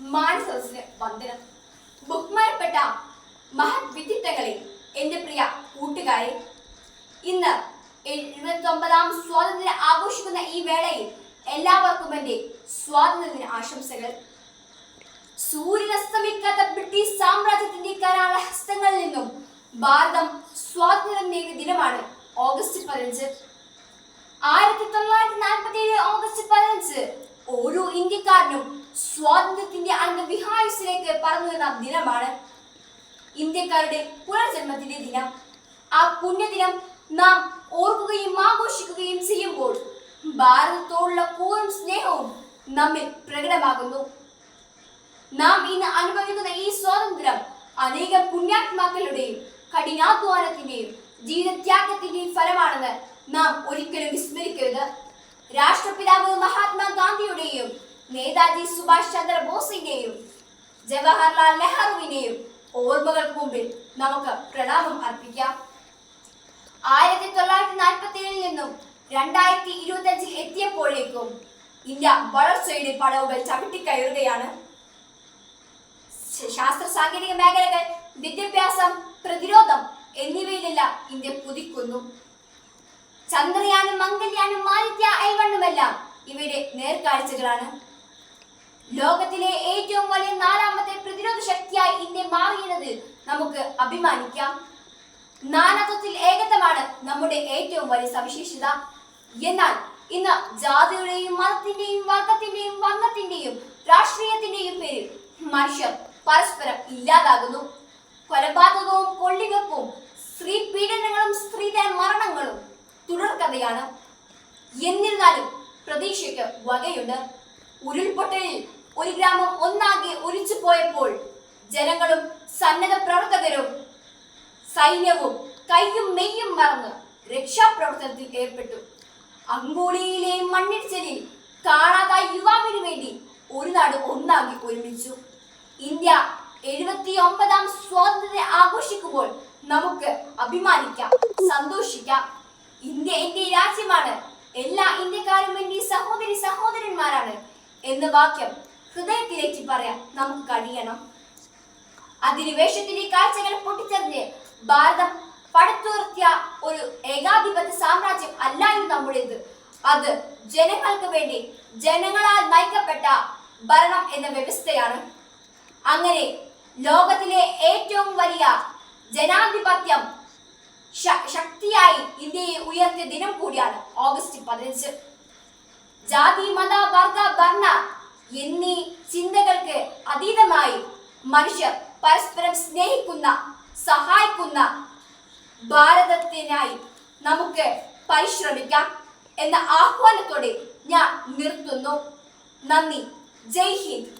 മാനസദസ്സിന് വന്ദനം. ബഹുമാനപ്പെട്ട മഹത് വ്യക്തിത്വങ്ങളെ എന്റെ പ്രിയ കൂട്ടുകാരെ ഇന്ന് എഴുപത്തി ഒമ്പതാം സ്വാതന്ത്ര്യ ആഘോഷിക്കുന്ന ഈ വേളയിൽ എല്ലാവർക്കും എന്റെ സ്വാതന്ത്ര്യത്തിന് ആശംസകൾ. സൂര്യനസ്തമിക്കാത്ത ബ്രിട്ടീഷ് സാമ്രാജ്യത്തിന്റെ കരാള ഹസ്തങ്ങളിൽ നിന്നും ഭാരതം സ്വാതന്ത്ര്യം നേടിയ ദിനമാണ് ഓഗസ്റ്റ് പതിനഞ്ച്. ആയിരത്തി തൊള്ളായിരത്തി നാൽപ്പത്തി ഏഴ് ഓഗസ്റ്റ് പതിനഞ്ച് ഓരോ ഇന്ത്യക്കാരനും സ്വാതന്ത്ര്യത്തിന്റെ അന്തവിഹായുസിലേക്ക് പറഞ്ഞു വരുന്ന ദിനമാണ് ഇന്ത്യക്കാരുടെ പുനർജന്മത്തിന്റെ ദിനം. ആ പുണ്യദിനം നാം ഓർക്കുകയും ആഘോഷിക്കുകയും ചെയ്യുമ്പോൾ ഭാരതത്തോടുള്ള കൂറും സ്നേഹവും നമ്മിൽ പ്രകടമാകുന്നു. നാം ഇന്ന് അനുഭവിക്കുന്ന ഈ സ്വാതന്ത്ര്യം അനേക പുണ്യാത്മാക്കളുടെയും കഠിനാധ്വാനത്തിന്റെയും ജീവിതത്യാഗത്തിന്റെയും ഫലമാണെന്ന് നാം ഒരിക്കലും വിസ്മരിക്കരുത്. രാഷ്ട്രപിതാവ് മഹാത്മാഗാന്ധിയുടെയും നേതാജി സുഭാഷ് ചന്ദ്ര ബോസിന്റെയും ജവഹർലാൽ നെഹ്റുവിന്റെയും ഓർമ്മകൾക്ക് മുമ്പിൽ നമുക്ക് പ്രണാമം അർപ്പിക്കാം. ആയിരത്തി തൊള്ളായിരത്തി നാൽപ്പത്തി ഏഴിൽ നിന്നും രണ്ടായിരത്തി ഇരുപത്തി അഞ്ചിൽ എത്തിയപ്പോഴേക്കും ഇന്ത്യ വളർച്ചയുടെ പടവുകൾ ചവിട്ടിക്കയറുകയാണ്. ശാസ്ത്ര സാങ്കേതിക മേഖലകൾ വിദ്യാഭ്യാസം പ്രതിരോധം എന്നിവയിലെല്ലാം ഇന്ത്യ കുതിക്കുന്നു. ചന്ദ്രയാനും മംഗല്യാനും മാലിത്യ ഐവണ്ണുമെല്ലാം ഇവയുടെ നേർക്കാഴ്ചകളാണ്. ലോകത്തിലെ ഏറ്റവും വലിയ നാലാമത്തെ പ്രതിരോധ ശക്തിയായി ഇന്ത്യ മാറിയത് നമുക്ക് അഭിമാനിക്കാം. നാനാത്വത്തിൽ ഏകത്വമാണ് നമ്മുടെ ഏറ്റവും വലിയ സവിശേഷത. എന്നാൽ ഇന്ന് ജാതിയുടെയും മതത്തിന്റെയും വർഗത്തിന്റെയും വർണത്തിന്റെയും രാഷ്ട്രീയത്തിന്റെയും പേരിൽ മനുഷ്യർ പരസ്പരം ഇല്ലാതാകുന്നു. കൊലപാതകവും കൊള്ളിവെപ്പും സ്ത്രീ പീഡനങ്ങളും സ്ത്രീ മരണങ്ങളും തുടർക്കഥയാണ്. എന്നിരുന്നാലും പ്രതീക്ഷയ്ക്ക് വകയുണ്ട്. ഉരുൾപൊട്ടലിൽ ഒരു ഗ്രാമം ഒന്നാകെ ഒലിച്ചു പോയപ്പോൾ ജനങ്ങളും സന്നദ്ധ പ്രവർത്തകരും സൈന്യവും കൈയും മെയ്യും മറന്ന് രക്ഷാപ്രവർത്തനത്തിൽ ഏർപ്പെട്ടു. അങ്കോളിയിലെ മണ്ണിടിച്ചലിൽ കാണാതായ യുവാവിന് വേണ്ടി ഒരു നാട് ഒന്നാകി ഒരുമിച്ചു. ഇന്ത്യ എഴുപത്തി ഒമ്പതാം സ്വാതന്ത്ര്യം ആഘോഷിക്കുമ്പോൾ നമുക്ക് അഭിമാനിക്കാം സന്തോഷിക്കാം. ഇന്ത്യ എന്റെ രാജ്യമാണ്. എല്ലാ ഇന്ത്യക്കാരും എന്റെ സഹോദരി സഹോദരന്മാരാണ് എന്ന വാക്യം ഹൃദയത്തിലേക്ക് പറയാൻ നമുക്ക് കഴിയണം. അധിനിവേശത്തിന്റെ കാഴ്ചകൾ പൊട്ടിച്ചെറിഞ്ഞ് ഭാരതം പടുത്തുയർത്തിയ ഒരു ഏകാധിപത്യ സാമ്രാജ്യം അല്ലായിരുന്നു നമ്മുടേത് അത് ജനങ്ങൾക്ക് വേണ്ടി ജനങ്ങളാൽ നയിക്കപ്പെട്ട ഭരണം എന്ന വ്യവസ്ഥയാണ്. അങ്ങനെ ലോകത്തിലെ ഏറ്റവും വലിയ ജനാധിപത്യം ശക്തിയായി ഇന്ത്യയെ ഉയർത്തിയ ദിനം കൂടിയാണ് ഓഗസ്റ്റ് പതിനഞ്ച്. ജാതി മത വർഗ വർണ എന്നീ ചിന്തകൾക്ക് അതീതമായി മനുഷ്യർ പരസ്പരം സ്നേഹിക്കുന്ന സഹായിക്കുന്ന ഭാരതത്തിനായി നമുക്ക് പരിശ്രമിക്കാം എന്ന ആഹ്വാനത്തോടെ ഞാൻ നിർത്തുന്നു. നന്ദി. ജയ് ഹിന്ദ്.